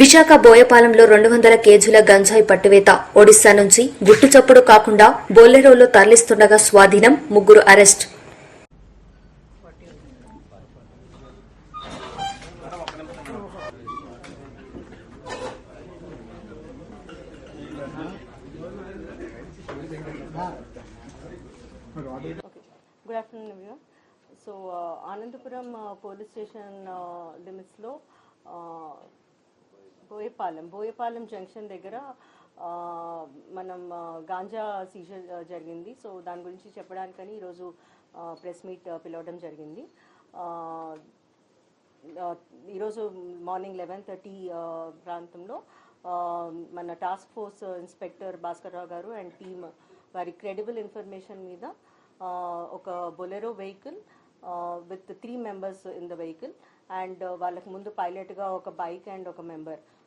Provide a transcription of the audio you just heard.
విశాఖ బోయపాలెంలో రెండు వందల కేజీల గంజాయి పట్టువేత ఒడిశా నుంచి గుట్టు చప్పుడు కాకుండా బొల్లెరోలో తరలిస్తుండగా స్వాధీనం ముగ్గురు arrest good afternoon so everyone. Police station లిమిట్స్లో బోయపాలెం. బోయపాలెం జంక్షన్ దగ్గర మనం గాంజా సీజర్ జరిగింది. సో దాని గురించి చెప్పడానికని ఈరోజు ప్రెస్ మీట్ పిలవడం జరిగింది. ఈరోజు మార్నింగ్ లెవెన్ థర్టీ ప్రాంతంలో మన task force inspector Bhaskar Rao garu and team వారి క్రెడిబుల్ ఇన్ఫర్మేషన్ మీద ఒక Bolero vehicle with three members in the vehicle and వాళ్ళకి ముందు పైలట్గా ఒక బైక్ అండ్ ఒక మెంబర్.